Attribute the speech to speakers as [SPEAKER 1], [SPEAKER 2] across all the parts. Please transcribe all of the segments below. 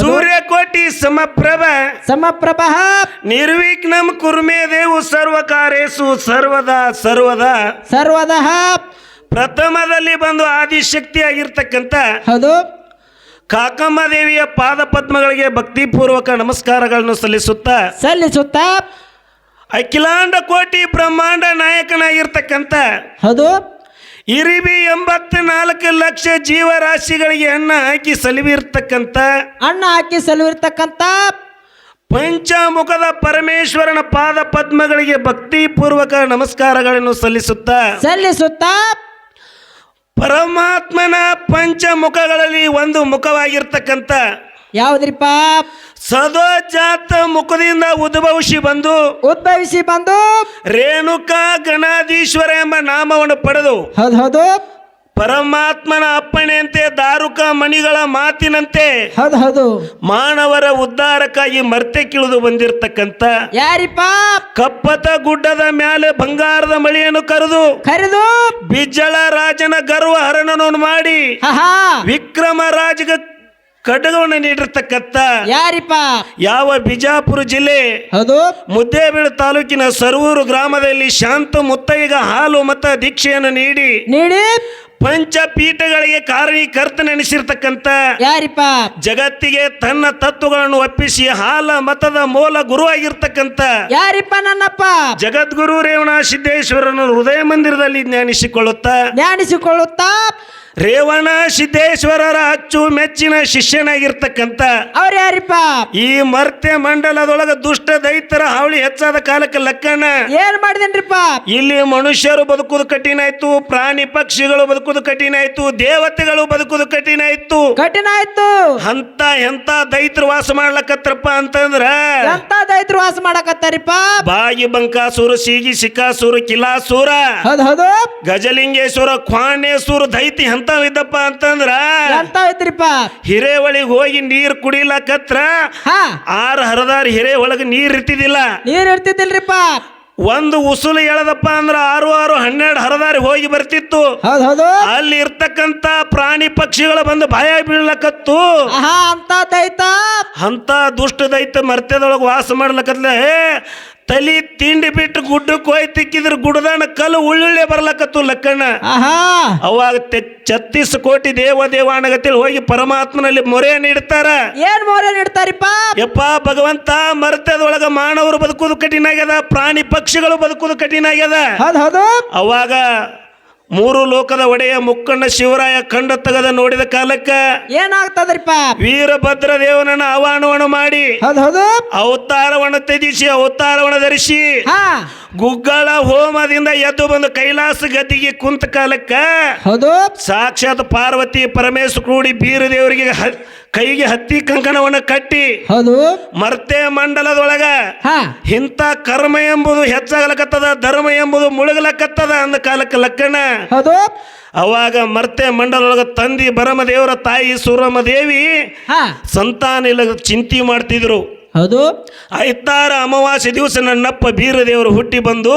[SPEAKER 1] ಸೂರ್ಯಕೋಟಿ ಸಮಪ್ರಭ.
[SPEAKER 2] ಸಮಪ್ರಭ.
[SPEAKER 1] ನಿರ್ವಿಘ್ನಂ ಕುರ್ಮೇ ದೇವು ಸರ್ವಕಾರೇಸು ಸರ್ವದಾ ಸರ್ವದ.
[SPEAKER 2] ಸರ್ವದ.
[SPEAKER 1] ಪ್ರಥಮದಲ್ಲಿ ಬಂದು ಆದಿಶಕ್ತಿ ಆಗಿರ್ತಕ್ಕಂಥ
[SPEAKER 2] ಹೌದು.
[SPEAKER 1] ಕಾಕಮ್ಮ ದೇವಿಯ ಪಾದ ಪದ್ಮಗಳಿಗೆ ಭಕ್ತಿಪೂರ್ವಕ ನಮಸ್ಕಾರಗಳನ್ನು ಸಲ್ಲಿಸುತ್ತಾ
[SPEAKER 2] ಸಲ್ಲಿಸುತ್ತಾ.
[SPEAKER 1] ಅಖಿಲಾಂಡ ಕೋಟಿ ಬ್ರಹ್ಮಾಂಡ ನಾಯಕನಾಗಿರ್ತಕ್ಕಂಥ
[SPEAKER 2] ಹೌದು.
[SPEAKER 1] ಇರಿಬಿ ಎಂಬತ್ತ ನಾಲ್ಕು ಲಕ್ಷ ಜೀವರಾಶಿಗಳಿಗೆ ಅನ್ನ ಹಾಕಿ ಸಲಿವಿರ್ತಕ್ಕಂಥ
[SPEAKER 2] ಅಣ್ಣ ಹಾಕಿ ಸಲುವಿರ್ತಕ್ಕಂಥ
[SPEAKER 1] ಪಂಚಮುಖದ ಪರಮೇಶ್ವರನ ಪಾದ ಪದ್ಮಗಳಿಗೆ ಭಕ್ತಿಪೂರ್ವಕ ನಮಸ್ಕಾರಗಳನ್ನು ಸಲ್ಲಿಸುತ್ತಾ
[SPEAKER 2] ಸಲ್ಲಿಸುತ್ತ
[SPEAKER 1] ಪರಮಾತ್ಮನ ಪಂಚಮುಖಗಳಲ್ಲಿ ಒಂದು ಮುಖವಾಗಿರ್ತಕ್ಕಂಥ
[SPEAKER 2] ಯಾವ್ದ್ರಿಪ್ಪ?
[SPEAKER 1] ಸದೋಜಾತ ಮುಖದಿಂದ ಉದ್ಭವಿಸಿ ಬಂದು
[SPEAKER 2] ಉದ್ಭವಿಸಿ ಬಂದು
[SPEAKER 1] ರೇಣುಕಾ ಗಣಾಧೀಶ್ವರ ಎಂಬ ನಾಮವನ್ನು ಪಡೆದು
[SPEAKER 2] ಹೌದು ಹೌದು.
[SPEAKER 1] ಪರಮಾತ್ಮನ ಅಪ್ಪಣೆಯಂತೆ ದಾರುಕ ಮಣಿಗಳ ಮಾತಿನಂತೆ
[SPEAKER 2] ಹೌದು ಹೌದು.
[SPEAKER 1] ಮಾನವರ ಉದ್ಧಾರಕ್ಕಾಗಿ ಮರ್ತೆ ಕಿಳಿದು ಬಂದಿರತಕ್ಕಂತ
[SPEAKER 2] ಯಾರಿಪ್ಪ?
[SPEAKER 1] ಕಪ್ಪತ ಗುಡ್ಡದ ಮೇಲೆ ಬಂಗಾರದ ಮಳೆಯನ್ನು ಕರೆದು
[SPEAKER 2] ಕರೆದು
[SPEAKER 1] ಬಿಜ್ಜಳ ರಾಜನ ಗರ್ವ ಹರಣನವನ್ನು ಮಾಡಿ ವಿಕ್ರಮ ರಾಜಗ ಖಡ್ಗವನ್ನು ನೀಡಿರ್ತಕ್ಕಂಥ
[SPEAKER 2] ಯಾರಿಪ್ಪ?
[SPEAKER 1] ಯಾವ ಬಿಜಾಪುರ ಜಿಲ್ಲೆ
[SPEAKER 2] ಹೌದು.
[SPEAKER 1] ಮುದ್ದೇಬೀಳು ತಾಲೂಕಿನ ಸರ್ವೂರು ಗ್ರಾಮದಲ್ಲಿ ಶಾಂತ ಮುತ್ತೈಗ ಹಾಲು ಮತ ದೀಕ್ಷೆಯನ್ನು ನೀಡಿ
[SPEAKER 2] ನೀಡಿ.
[SPEAKER 1] ಪಂಚಪೀಠಗಳಿಗೆ ಕಾರಣೀಕರ್ತನೆನಿಸಿರ್ತಕ್ಕಂಥ
[SPEAKER 2] ಯಾರಿಪ್ಪ?
[SPEAKER 1] ಜಗತ್ತಿಗೆ ತನ್ನ ತತ್ವಗಳನ್ನು ಒಪ್ಪಿಸಿ ಹಾಲ ಮತದ ಮೂಲ ಗುರುವಾಗಿರ್ತಕ್ಕಂಥ
[SPEAKER 2] ಯಾರಿಪ್ಪ ನನ್ನಪ್ಪ?
[SPEAKER 1] ಜಗದ್ಗುರು ರೇವಣ ಸಿದ್ದೇಶ್ವರನ ಹೃದಯ ಮಂದಿರದಲ್ಲಿ ಜ್ಞಾನಿಸಿಕೊಳ್ಳುತ್ತಾ
[SPEAKER 2] ಧ್ಯಾನಿಸಿಕೊಳ್ಳುತ್ತಾ
[SPEAKER 1] ರೇವಣ ಸಿದ್ದೇಶ್ವರರ ಅಚ್ಚು ಮೆಚ್ಚಿನ ಶಿಷ್ಯನಾಗಿರ್ತಕ್ಕಂಥ
[SPEAKER 2] ಅವ್ರ ಯಾರಿಪ್ಪ
[SPEAKER 1] ಈ ಮರ್ತ್ಯ ಮಂಡಲದೊಳಗ ದುಷ್ಟ ದೈತರ ಹಾವಳಿ ಹೆಚ್ಚಾದ ಕಾಲಕ್ಕೆ ಲಕ್ಕಣ್ಣ.
[SPEAKER 2] ಏನ್ ಮಾಡಿದನ್ರಿಪ್ಪ?
[SPEAKER 1] ಇಲ್ಲಿ ಮನುಷ್ಯರು ಬದುಕುದು ಕಠಿಣ ಆಯ್ತು ಪ್ರಾಣಿ ಪಕ್ಷಿಗಳು ಬದುಕುದು ಕಠಿಣ ಆಯ್ತು ದೇವತೆಗಳು ಬದುಕುದು ಕಠಿಣ ಆಯ್ತು.
[SPEAKER 2] ಕಠಿಣ ಆಯ್ತು.
[SPEAKER 1] ಅಂತ ಎಂತ ದೈತ್ರ ವಾಸ ಮಾಡ್ಲಕತ್ರಪ್ಪ ಅಂತಂದ್ರ
[SPEAKER 2] ಎಂತ ದೈತ್ರ ವಾಸ ಮಾಡಕತ್ತಾರಿಪ್ಪ?
[SPEAKER 1] ಬಾಗಿ ಬಂಕಾಸುರ ಸೀಗಿ ಸಿಕ್ಕಾಸುರ ಕಿಲಾಸುರ
[SPEAKER 2] ಹೌದು ಹೌದು.
[SPEAKER 1] ಗಜಲಿಂಗೇಶ್ವರ ಕ್ವಾಣೇಶ್ವರ ದೈತಿ ಎಂತವಿದ್ದಪ್ಪ ಅಂತಂದ್ರ
[SPEAKER 2] ಎಂತ ಐತ್ರಿಪ್ಪ
[SPEAKER 1] ಹಿರೇವಳಿಗೆ ಹೋಗಿ ನೀರ್ ಕುಡಿಲಕತ್ರ
[SPEAKER 2] ಹಾ.
[SPEAKER 1] ಆರು ಹರದಾರಿ ಹಿರೇ ಒಳಗೆ ನೀರ್ ಇರ್ತಿದ್ದಿಲ್ಲ
[SPEAKER 2] ನೀರ್ ಇರ್ತಿದ್ದಿಲ್ರಿಪ್ಪ
[SPEAKER 1] ಒಂದು ಉಸುಲು ಎಳದಪ್ಪ ಅಂದ್ರ ಆರು ಆರು ಹನ್ನೆರಡು ಹರದಾರಿ ಹೋಗಿ ಬರ್ತಿತ್ತು.
[SPEAKER 2] ಹೌದು ಹೌದು.
[SPEAKER 1] ಅಲ್ಲಿ ಇರ್ತಕ್ಕಂತ ಪ್ರಾಣಿ ಪಕ್ಷಿಗಳು ಬಂದು ಭಯ ಬೀಳ್ಲಕತ್ತು.
[SPEAKER 2] ಆಹಾ ಅಂತ ದೈತ
[SPEAKER 1] ಅಂತ ದುಷ್ಟ ದೈತ ಮರ್ತ್ಯದೊಳಗೆ ವಾಸ ಮಾಡ್ಲಕತ್ಲೆ. ತಲಿ ತಿಂಡಿ ಬಿಟ್ಟು ಗುಡ್ಡಕ್ಕೆ ಹೋಯ್ ತಿಕ್ಕಿದ್ರ ಗುಡ್ದಾನ ಕಲ್ಲು ಉಳ್ಳುಳ್ಳೆ ಬರ್ಲಕತ್ತು ಲಕ್ಕಣ್ಣ. ಅವಾಗ ಛತ್ತೀಸ್ ಕೋಟಿ ದೇವ ದೇವಾನಗತಿಯಲ್ಲಿ ಹೋಗಿ ಪರಮಾತ್ಮನಲ್ಲಿ ಮೊರೆ ನೀಡ್ತಾರ.
[SPEAKER 2] ಏನ್ ಮೊರೆ ನೀಡ್ತಾರಿಪ್ಪ
[SPEAKER 1] ಯಪ್ಪ ಭಗವಂತ ಮರ್ತದೊಳಗ ಮಾನವರು ಬದುಕುದು ಕಠಿಣ ಆಗ್ಯದ ಪ್ರಾಣಿ ಪಕ್ಷಿಗಳು ಬದುಕುದು ಕಠಿಣ ಆಗ್ಯದ.
[SPEAKER 2] ಹೌದು ಹೌದು.
[SPEAKER 1] ಅವಾಗ ಮೂರು ಲೋಕದ ಒಡೆಯ ಮುಕ್ಕಣ್ಣ ಶಿವರಾಯ ಕಂಡ ತೆಗೆದ ನೋಡಿದ ಕಾಲಕ್ಕ
[SPEAKER 2] ಏನಾಗ್ತದ್ರಿಪ್ಪ?
[SPEAKER 1] ವೀರಭದ್ರ ದೇವನನ್ನ ಆಹ್ವಾನವನ್ನು ಮಾಡಿ ಅವತಾರವನ್ನು ತ್ಯಜಿಸಿ ಅವತಾರವನ್ನು ಧರಿಸಿ ಗುಗ್ಗಳ ಹೋಮದಿಂದ ಎದ್ದು ಬಂದು ಕೈಲಾಸ ಗದ್ದಿಗೆ ಕುಂತ ಕಾಲಕ್ಕ
[SPEAKER 2] ಹೌದು.
[SPEAKER 1] ಸಾಕ್ಷಾತ್ ಪಾರ್ವತಿ ಪರಮೇಶ್ ಕೂಡಿ ಬೀರ ದೇವರಿಗೆ ಕೈಗೆ ಹತ್ತಿ ಕಂಕಣವನ್ನು ಕಟ್ಟಿ
[SPEAKER 2] ಹೌದು.
[SPEAKER 1] ಮರ್ತೆ ಮಂಡಲದೊಳಗ ಇಂಥ ಕರ್ಮ ಎಂಬುದು ಹೆಚ್ಚಾಗಲಕತ್ತದ ಧರ್ಮ ಎಂಬುದು ಮುಳುಗಲಕತ್ತದ ಅಂದ ಕಾಲಕ್ಕೆ ಲಕ್ಕಣ
[SPEAKER 2] ಹೌದು.
[SPEAKER 1] ಅವಾಗ ಮರ್ತೆ ಮಂಡಲದೊಳಗ ತಂದಿ ಬರಮ ದೇವರ ತಾಯಿ ಸೂರಮ್ಮ ದೇವಿ
[SPEAKER 2] ಹಾ.
[SPEAKER 1] ಸಂತಾನ ಇಲ್ಲ ಚಿಂತೆ ಮಾಡ್ತಿದ್ರು.
[SPEAKER 2] ಹೌದು?
[SPEAKER 1] ಐತಾರ ಅಮಾವಾಸ್ಯ ದಿವಸ ನನ್ನಪ್ಪ ಬೀರದೇವರು ಹುಟ್ಟಿ ಬಂದು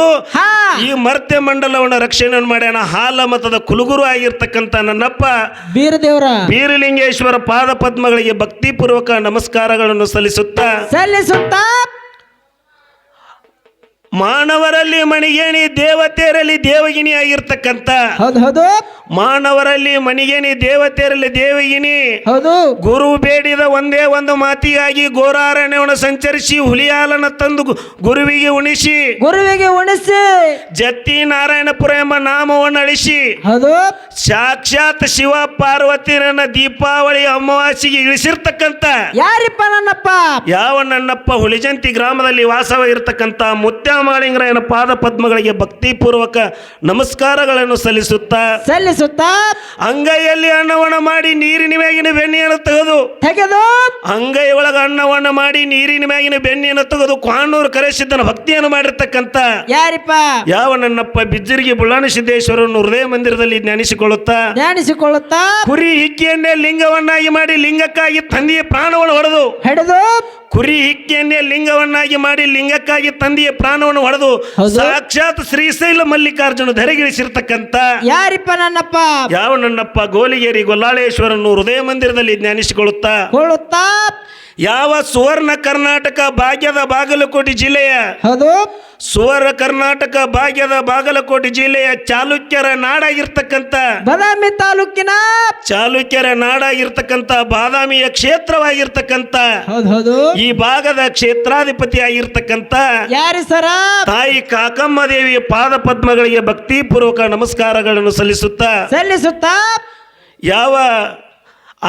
[SPEAKER 1] ಈ ಮರ್ತ್ಯ ಮಂಡಲವನ್ನು ರಕ್ಷಣೆ ಮಾಡ್ಯಾನ. ಹಾಲ ಮತದ ಕುಲಗುರು ಆಗಿರ್ತಕ್ಕಂಥ ನನ್ನಪ್ಪ
[SPEAKER 2] ಬೀರದೇವರ.
[SPEAKER 1] ಬೀರಲಿಂಗೇಶ್ವರ ಪಾದ ಪದ್ಮಗಳಿಗೆ ಭಕ್ತಿಪೂರ್ವಕ ನಮಸ್ಕಾರಗಳನ್ನು ಸಲ್ಲಿಸುತ್ತಾ
[SPEAKER 2] ಸಲ್ಲಿಸುತ್ತಾ.
[SPEAKER 1] ಮಾನವರಲ್ಲಿ ಮಣಿಗೇಣಿ ದೇವತೆಯರಲ್ಲಿ ದೇವಗಿನಿ ಆಗಿರ್ತಕ್ಕಂಥ
[SPEAKER 2] ಹೌದು ಹೌದು.
[SPEAKER 1] ಮಾನವರಲ್ಲಿ ಮಣಿಗೇಣಿ ದೇವತೆಯರಲ್ಲಿ ದೇವಗಿನಿ.
[SPEAKER 2] ಹೌದು.
[SPEAKER 1] ಗುರು ಬೇಡಿದ ಒಂದೇ ಒಂದು ಮಾತಿಗಾಗಿ ಗೋರಾರಣ್ಯವನ್ನು ಸಂಚರಿಸಿ ಹುಲಿಯಾಲನ ತಂದು ಗು- ಗುರುವಿಗೆ ಉಣಿಸಿ.
[SPEAKER 2] ಗುರುವಿಗೆ ಉಣಿಸಿ.
[SPEAKER 1] ಜತ್ತಿ ನಾರಾಯಣಪುರ ಎಂಬ ನಾಮವನ್ನು ಅಳಿಸಿ.
[SPEAKER 2] ಹೌದು.
[SPEAKER 1] ಸಾಕ್ಷಾತ್ ಶಿವ ಪಾರ್ವತಿರನ್ನ ದೀಪಾವಳಿ ಅಮಾವಾಸ್ಯೆಗೆ ಇಳಿಸಿರ್ತಕ್ಕಂಥ
[SPEAKER 2] ಯಾರಿಪ್ಪ ನನ್ನಪ್ಪ?
[SPEAKER 1] ಯಾವ ನನ್ನಪ್ಪ ಹುಲಿಜಂತಿ ಗ್ರಾಮದಲ್ಲಿ ವಾಸವಾಗಿರ್ತಕ್ಕಂಥ ಮುತ್ಯಾಮಾಳಿಂಗರಾಯನ ಪಾದ ಪದ್ಮಗಳಿಗೆ ಭಕ್ತಿಪೂರ್ವಕ ನಮಸ್ಕಾರಗಳನ್ನು ಸಲ್ಲಿಸುತ್ತಾ.
[SPEAKER 2] ಸಲ್ಲಿಸುತ್ತಾ
[SPEAKER 1] ಅಂಗೈಯಲ್ಲಿ ಅನ್ನವನ್ನ ಮಾಡಿ ನೀರಿನ ಮ್ಯಾಗಿನ ಬೆಣ್ಣೆಯನ್ನು ತೆಗೆದು
[SPEAKER 2] ತೆಗೆದು?
[SPEAKER 1] ಅಂಗೈ ಒಳಗ ಅನ್ನವನ್ನ ಮಾಡಿ ನೀರಿನ ಮ್ಯಾಗಿನ ಬೆಣ್ಣೆಯನ್ನು ತೆಗೆದು ಕ್ವಾಣೂರು ಕರೆಸಿದ್ದನ ಭಕ್ತಿಯನ್ನು ಮಾಡಿರ್ತಕ್ಕಂತ
[SPEAKER 2] ಯಾರಿಪ್ಪ?
[SPEAKER 1] ಯಾವ ನನ್ನಪ್ಪ ಬಿಜ್ಜರಿಗೆ ಬುಳ್ಳಾಣಿ ಸಿದ್ದೇಶ್ವರನ್ನು ಹೃದಯ ಮಂದಿರದಲ್ಲಿ ಜ್ಞಾನಿಸಿಕೊಳ್ಳುತ್ತಾ
[SPEAKER 2] ಜ್ಞಾನಿಸಿಕೊಳ್ಳುತ್ತಾ
[SPEAKER 1] ಕುರಿ ಹಿಕ್ಕಿಯನ್ನೇ ಲಿಂಗವನ್ನಾಗಿ ಮಾಡಿ ಲಿಂಗಕ್ಕಾಗಿ ತಂದೆಯ ಪ್ರಾಣವನ್ನು ಹೊಡೆದು
[SPEAKER 2] ಹಿಡಿದು?
[SPEAKER 1] ಕುರಿ ಹಿಕ್ಕಿಯನ್ನೇ ಲಿಂಗವನ್ನಾಗಿ ಮಾಡಿ ಲಿಂಗಕ್ಕಾಗಿ ತಂದೆಯ ಪ್ರಾಣವನ್ನು ಹೊಡೆದು. ಸಾಕ್ಷಾತ್ ಶ್ರೀಶೈಲ ಮಲ್ಲಿಕಾರ್ಜುನ ಧರೆಗಿಳಿಸಿರ್ತಕ್ಕಂತ
[SPEAKER 2] ಯಾರಿಪ್ಪ ನನ್ನಪ್ಪ?
[SPEAKER 1] ಯಾವ ನನ್ನಪ್ಪ ಗೋಲಿಗೇರಿ ಗೊಲ್ಲಾಳೇಶ್ವರನ್ನು ಹೃದಯ ಮಂದಿರದಲ್ಲಿ ಜ್ಞಾನಿಸಿಕೊಳ್ಳುತ್ತಾ?
[SPEAKER 2] ಕೊಳ್ಳುತ್ತಾ?
[SPEAKER 1] ಯಾವ ಸುವರ್ಣ ಕರ್ನಾಟಕ ಭಾಗ್ಯದ ಬಾಗಲಕೋಟೆ ಜಿಲ್ಲೆಯ?
[SPEAKER 2] ಹೌದು.
[SPEAKER 1] ಸುವರ್ಣ ಕರ್ನಾಟಕ ಭಾಗ್ಯದ ಬಾಗಲಕೋಟೆ ಜಿಲ್ಲೆಯ ಚಾಲುಕ್ಯರ ನಾಡಾಗಿರ್ತಕ್ಕಂಥ
[SPEAKER 2] ಬಾದಾಮಿ ತಾಲೂಕಿನ
[SPEAKER 1] ಚಾಲುಕ್ಯರ ನಾಡಾಗಿರ್ತಕ್ಕಂಥ ಬಾದಾಮಿಯ ಕ್ಷೇತ್ರವಾಗಿರ್ತಕ್ಕಂಥ
[SPEAKER 2] ಹೌದು ಹೌದು.
[SPEAKER 1] ಈ ಭಾಗದ ಕ್ಷೇತ್ರಾಧಿಪತಿ ಆಗಿರ್ತಕ್ಕಂಥ
[SPEAKER 2] ಯಾರಿ ಸರ?
[SPEAKER 1] ತಾಯಿ ಕಾಕಮ್ಮ ದೇವಿ ಪಾದ ಪದ್ಮಗಳಿಗೆ ಭಕ್ತಿಪೂರ್ವಕ ನಮಸ್ಕಾರಗಳನ್ನು ಸಲ್ಲಿಸುತ್ತಾ
[SPEAKER 2] ಸಲ್ಲಿಸುತ್ತಾ?
[SPEAKER 1] ಯಾವ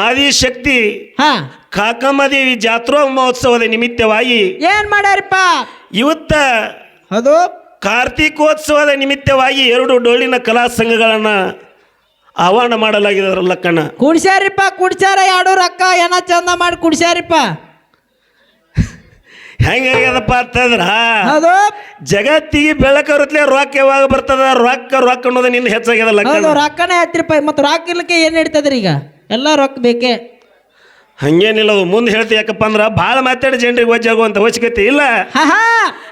[SPEAKER 1] ಆದಿಶಕ್ತಿ
[SPEAKER 2] ಹಾ.
[SPEAKER 1] ಕಾಕಮ್ಮ ದೇವಿ ಜಾತ್ರೋ ಮಹೋತ್ಸವದ ನಿಮಿತ್ತವಾಗಿ
[SPEAKER 2] ಏನ್ ಮಾಡ್ಯಾರಪ್ಪ?
[SPEAKER 1] ಇವತ್ತ
[SPEAKER 2] ಅದು?
[SPEAKER 1] ಕಾರ್ತಿಕೋತ್ಸವದ ನಿಮಿತ್ತವಾಗಿ ಎರಡು ಡೊಳ್ಳಿನ ಕಲಾ ಸಂಘಗಳನ್ನ ಆಹ್ವಾನ ಮಾಡಲಾಗಿದೆ ಲಕ್ಕಣ್ಣ
[SPEAKER 2] ಕುಡ್ಸ್ಯಾರಿಪ್ಪ ಕುಡ್ಸ್ಯಾರ ಎರಡು ರೊಕ್ಕ ಏನ ಚಂದ ಮಾಡಿ ಕುಡ್ಸ್ಯಾರಿಪ್ಪ.
[SPEAKER 1] ಹೆಂಗಾಗ್ಯದಪ್ಪ ಅಂತಂದ್ರ
[SPEAKER 2] ಅದು
[SPEAKER 1] ಜಗತ್ತಿಗೆ ಬೆಳಕರುತ್ಲೆ ರೊಕ್ಕ ಯಾವಾಗ ಬರ್ತದ? ರೊಕ್ಕ ರೊಕ್ಕ ಅನ್ನೋದು ನಿನ್ನ ಹೆಚ್ಚಾಗ್ಯದ ಲಕ್ಕಣ್ಣ
[SPEAKER 2] ರೊಕ್ಕನೇ ಹತ್ತಿರಪ್ಪ ಮತ್ತು ರೊಕ್ಕ ಇರ್ಲಿಕ್ಕೆ ಏನ್ ನಡೀತದ್ರಿ ಈಗ ಎಲ್ಲ ರೊಕ್ಕ ಬೇಕೇ?
[SPEAKER 1] ಹಂಗೇನಿಲ್ಲ ಅದು. ಮುಂದೆ ಹೇಳ್ತಿ ಯಾಕಪ್ಪ ಅಂದ್ರೆ ಭಾಳ ಮಾತಾಡಿ ಜನರಿಗೆ ವಜ್ಜಾಗುವಂತ ಅವಶ್ಯಕತೆ ಇಲ್ಲ.
[SPEAKER 2] ಹಾ ಹಾ.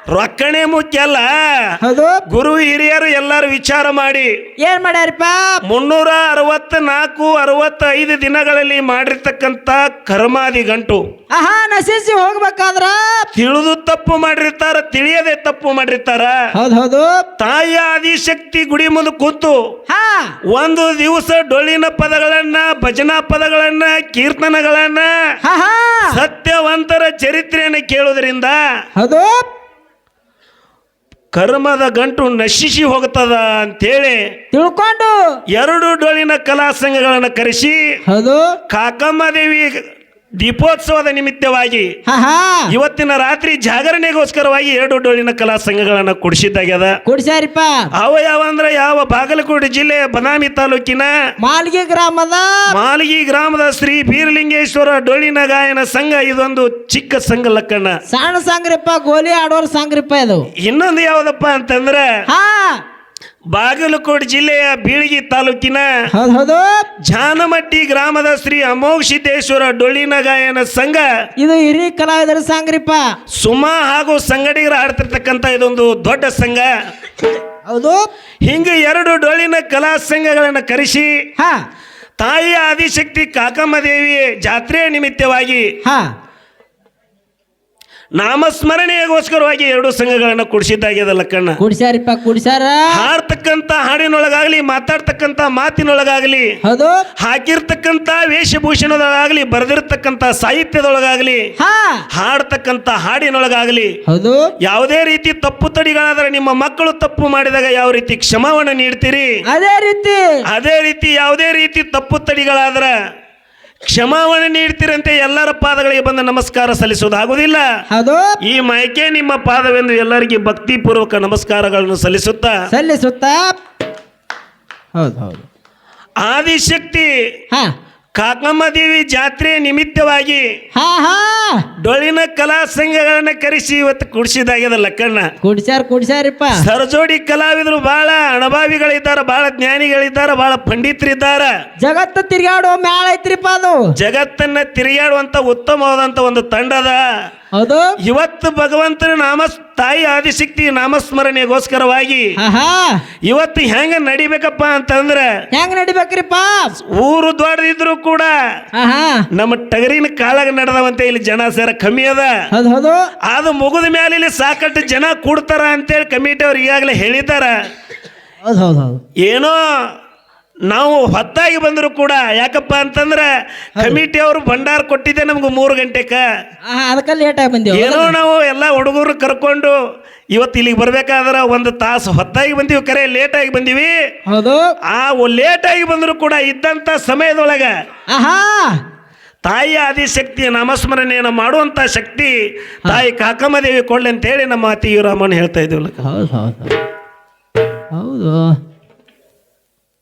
[SPEAKER 1] ರೊಕ್ಕನೇ ಮುಖ್ಯ ಅಲ್ಲ
[SPEAKER 2] ಹೌದು.
[SPEAKER 1] ಗುರು ಹಿರಿಯರು ಎಲ್ಲರೂ ವಿಚಾರ ಮಾಡಿ.
[SPEAKER 2] ಏನ್ ಮಾಡ್ಯಾರಪ್ಪ?
[SPEAKER 1] ಮುನ್ನೂರ ಅರವತ್ತ ನಾಲ್ಕು ಅರವತ್ತೈದು ದಿನಗಳಲ್ಲಿ ಮಾಡಿರ್ತಕ್ಕಂತ ಕರ್ಮಾದಿ ಗಂಟು.
[SPEAKER 2] ಆಹಾ ನಶಿಸಿ ಹೋಗ್ಬೇಕಾದ್ರ?
[SPEAKER 1] ತಿಳಿದು ತಪ್ಪು ಮಾಡಿರ್ತಾರ ತಿಳಿಯದೆ ತಪ್ಪು ಮಾಡಿರ್ತಾರ.
[SPEAKER 2] ಹೌದು ಹೌದು.
[SPEAKER 1] ತಾಯಿಯ ಆದಿಶಕ್ತಿ ಗುಡಿ ಮುಂದೆ ಕೂತು.
[SPEAKER 2] ಹಾ.
[SPEAKER 1] ಒಂದು ದಿವಸ ಡೊಳ್ಳಿನ ಪದಗಳನ್ನ ಭಜನಾ ಪದಗಳನ್ನ ಕೀರ್ತನಗಳನ್ನ
[SPEAKER 2] ಆಹಾ.
[SPEAKER 1] ಸತ್ಯವಂತರ ಚರಿತ್ರೆಯನ್ನು ಕೇಳುವುದರಿಂದ
[SPEAKER 2] ಹೌದು.
[SPEAKER 1] ಕರ್ಮದ ಗಂಟು ನಶಿಸಿ ಹೋಗ್ತದ ಅಂತೇಳಿ
[SPEAKER 2] ತಿಳ್ಕೊಂಡು
[SPEAKER 1] ಎರಡು ಡೊಳಿನ ಕಲಾ ಸಂಘಗಳನ್ನು ಕರೆಸಿ
[SPEAKER 2] ಹೌದು.
[SPEAKER 1] ಕಾಕಮ್ಮ ದೇವಿ ದೀಪೋತ್ಸವದ ನಿಮಿತ್ತವಾಗಿ ಇವತ್ತಿನ ರಾತ್ರಿ ಜಾಗರಣೆಗೋಸ್ಕರವಾಗಿ ಎರಡು ಡೋಳಿನ ಕಲಾ ಸಂಘಗಳನ್ನ ಕೊಡಿಸಿದ್ದಾಗ್ಯದ.
[SPEAKER 2] ಕೊಡಿಸ್ಯಾರಿಪ್ಪ.
[SPEAKER 1] ಅವ ಯಾವ ಅಂದ್ರ ಯಾವ ಬಾಗಲಕೋಟೆ ಜಿಲ್ಲೆಯ ಬದಾಮಿ ತಾಲೂಕಿನ
[SPEAKER 2] ಮಾಲ್ಗಿ ಗ್ರಾಮದ
[SPEAKER 1] ಮಾಲ್ಗಿ ಗ್ರಾಮದ ಶ್ರೀ ಬೀರಲಿಂಗೇಶ್ವರ ಡೋಳಿನ ಗಾಯನ ಸಂಘ. ಇದೊಂದು ಚಿಕ್ಕ ಸಂಘ ಲಕ್ಕಣ್ಣ.
[SPEAKER 2] ಸಣ್ಣ ಸಂಘರಿಪ್ಪ ಗೋಲಿ ಆಡೋರ್ ಸಂಘರಿಪ್ಪ ಇದು.
[SPEAKER 1] ಇನ್ನೊಂದು ಯಾವ್ದಪ್ಪ ಅಂತಂದ್ರೆ ಬಾಗಲಕೋಟೆ ಜಿಲ್ಲೆಯ ಬೀಳಗಿ ತಾಲೂಕಿನ ಜಾನಮಟ್ಟಿ ಗ್ರಾಮದ ಶ್ರೀ ಅಮೋಘ ಸಿದ್ದೇಶ್ವರ ಡೊಳ್ಳಿನ ಗಾಯನ ಸಂಘ.
[SPEAKER 2] ಇದು ಹಿರಿಯ ಕಲಾವಿದರ ಸಾಂಗ್ರಿಪ್ಪ
[SPEAKER 1] ಸುಮಾ ಹಾಗೂ ಸಂಗಡಿಗರು ಆಡ್ತಿರ್ತಕ್ಕಂಥ ಇದೊಂದು ದೊಡ್ಡ ಸಂಘ.
[SPEAKER 2] ಹೌದು.
[SPEAKER 1] ಹಿಂಗೆ ಎರಡು ಡೊಳ್ಳಿನ ಕಲಾ ಸಂಘಗಳನ್ನು ಕರೆಸಿ
[SPEAKER 2] ಹಾ.
[SPEAKER 1] ತಾಯಿ ಆದಿಶಕ್ತಿ ಕಾಕಮ್ಮ ದೇವಿ ಜಾತ್ರೆಯ ನಿಮಿತ್ತವಾಗಿ
[SPEAKER 2] ಹಾ.
[SPEAKER 1] ನಾಮಸ್ಮರಣೆಗೋಸ್ಕರವಾಗಿ ಎರಡು ಸಂಘಗಳನ್ನ ಕುಡಿಸಿದ್ದಾಗ್ಯದ ಲಕ್ಕಣ್ಣ.
[SPEAKER 2] ಕುಡಿಸಾರಿಪ್ಪ ಕುಡಿಸಾರ
[SPEAKER 1] ಹಾಡ್ತಕ್ಕಂತ ಹಾಡಿನೊಳಗಾಗ್ಲಿ ಮಾತಾಡ್ತಕ್ಕಂತ ಮಾತಿನೊಳಗಾಗ್ಲಿ
[SPEAKER 2] ಹೌದು.
[SPEAKER 1] ಹಾಕಿರ್ತಕ್ಕಂತ ವೇಷಭೂಷಣದೊಳಗಾಗ್ಲಿ ಬರೆದಿರ್ತಕ್ಕಂತ ಸಾಹಿತ್ಯದೊಳಗಾಗ್ಲಿ
[SPEAKER 2] ಹಾ.
[SPEAKER 1] ಹಾಡ್ತಕ್ಕಂಥ ಹಾಡಿನೊಳಗಾಗ್ಲಿ
[SPEAKER 2] ಹೌದು.
[SPEAKER 1] ಯಾವುದೇ ರೀತಿ ತಪ್ಪು ತಡಿಗಳಾದ್ರೆ ನಿಮ್ಮ ಮಕ್ಕಳು ತಪ್ಪು ಮಾಡಿದಾಗ ಯಾವ ರೀತಿ ಕ್ಷಮಾವಣೆ ನೀಡ್ತೀರಿ?
[SPEAKER 2] ಅದೇ ರೀತಿ.
[SPEAKER 1] ಅದೇ ರೀತಿ ಯಾವುದೇ ರೀತಿ ತಪ್ಪು ತಡಿಗಳಾದ್ರ ಕ್ಷಮಾವಣೆ ನೀಡ್ತೀರಂತೆ ಎಲ್ಲರ ಪಾದಗಳಿಗೆ ಬಂದು ನಮಸ್ಕಾರ ಸಲ್ಲಿಸುವುದಾಗುವುದಿಲ್ಲ. ಈ ಮೈಕೆ ನಿಮ್ಮ ಪಾದವೆಂದು ಎಲ್ಲರಿಗೆ ಭಕ್ತಿಪೂರ್ವಕ ನಮಸ್ಕಾರಗಳನ್ನು ಸಲ್ಲಿಸುತ್ತಾ.
[SPEAKER 2] ಸಲ್ಲಿಸುತ್ತ. ಹೌದು ಹೌದು.
[SPEAKER 1] ಆದಿಶಕ್ತಿ
[SPEAKER 2] ಹಾ.
[SPEAKER 1] ಕಾಕಮ್ಮ ದೇವಿ ಜಾತ್ರೆ ನಿಮಿತ್ತವಾಗಿ
[SPEAKER 2] ಹಾ ಹಾ.
[SPEAKER 1] ಡೊಳ್ಳಿನ ಕಲಾ ಸಂಘಗಳನ್ನ ಕರೆಸಿ ಇವತ್ತು ಕುಡಿಸಿದಾಗ್ಯದ ಲಕ್ಕಣ್ಣ.
[SPEAKER 2] ಕುಡ್ಸ್ಯಾರ ಕುಡ್ಸ್ಯಾರಿಪ್ಪ.
[SPEAKER 1] ಸರಜೋಡಿ ಕಲಾವಿದರು ಬಹಳ ಅಣಭಾವಿಗಳಿದ್ದಾರ ಬಹಳ ಜ್ಞಾನಿಗಳಿದ್ದಾರೆ ಬಹಳ ಪಂಡಿತರಿದ್ದಾರೆ.
[SPEAKER 2] ಜಗತ್ತು ತಿರ್ಗಾಡೋ ಮ್ಯಾಳ ಐತ್ರಿಪ್ಪ ಅದು.
[SPEAKER 1] ಜಗತ್ತನ್ನ ತಿರುಗಾಡುವಂತ ಉತ್ತಮವಾದಂತ ಒಂದು ತಂಡದ
[SPEAKER 2] ಹೌದು?
[SPEAKER 1] ಇವತ್ತು ಭಗವಂತನ ನಾಮ ತಾಯಿ ಆದಿಶಕ್ತಿ ನಾಮಸ್ಮರಣೆಗೋಸ್ಕರವಾಗಿ ಇವತ್ತು ಹೆಂಗ ನಡಿಬೇಕಪ್ಪ ಅಂತಂದ್ರೆ
[SPEAKER 2] ಹೆಂಗ್ ನಡಿಬೇಕ್ರಿಪ್ಪ?
[SPEAKER 1] ಊರು ದೊಡ್ಡದಿದ್ರು ಕೂಡ ನಮ್ಮ ಟಗರಿನ ಕಾಲಾಗ ನಡೆದವಂತೆ ಇಲ್ಲಿ ಜನ ಸೇರ ಕಮ್ಮಿ ಅದ. ಅದು ಮುಗಿದ ಮೇಲೆ ಇಲ್ಲಿ ಸಾಕಷ್ಟು ಜನ ಕೂಡ್ತಾರ ಅಂತೇಳಿ ಕಮಿಟಿ ಅವ್ರು ಈಗಾಗಲೇ ಹೇಳಿದಾರ.
[SPEAKER 2] ಹೌದು.
[SPEAKER 1] ಏನೋ ನಾವು ಹೊತ್ತಾಗಿ ಬಂದರೂ ಕೂಡ ಯಾಕಪ್ಪ ಅಂತಂದ್ರೆ ಕಮಿಟಿ ಅವರು ಭಂಡಾರ ಕೊಟ್ಟಿದ್ದೆ ನಮ್ಗೆ ಮೂರು ಗಂಟೆಕ.
[SPEAKER 2] ಅದಕ್ಕೆ ಲೇಟ್ ಆಗಿ ಬಂದೇವು
[SPEAKER 1] ಏನೋ ನಾವು ಎಲ್ಲ ಹುಡುಗರು ಕರ್ಕೊಂಡು ಇವತ್ತು ಇಲ್ಲಿಗೆ ಬರ್ಬೇಕಾದ್ರೆ ಒಂದು ತಾಸು ಹೊತ್ತಾಗಿ ಬಂದೀವಿ ಕರೆ ಲೇಟ್ ಆಗಿ ಬಂದೀವಿ.
[SPEAKER 2] ಹೌದು.
[SPEAKER 1] ಆ ಲೇಟ್ ಆಗಿ ಬಂದರೂ ಕೂಡ ಇದ್ದಂತ ಸಮಯದೊಳಗ
[SPEAKER 2] ಆಹಾ!
[SPEAKER 1] ತಾಯಿ ಆದಿಶಕ್ತಿ ನಾಮಸ್ಮರಣೆಯನ್ನು ಮಾಡುವಂತ ಶಕ್ತಿ ತಾಯಿ ಕಾಕಮ್ಮ ದೇವಿ ಕೊಡ್ಲಿ ಅಂತ ಹೇಳಿ ನಮ್ಮ ಅತಿ ರಾಮನ್ ಹೇಳ್ತಾ ಇದ್ದೀವಿ
[SPEAKER 2] ಹೌದು ಹೌದು. ಹೌದು.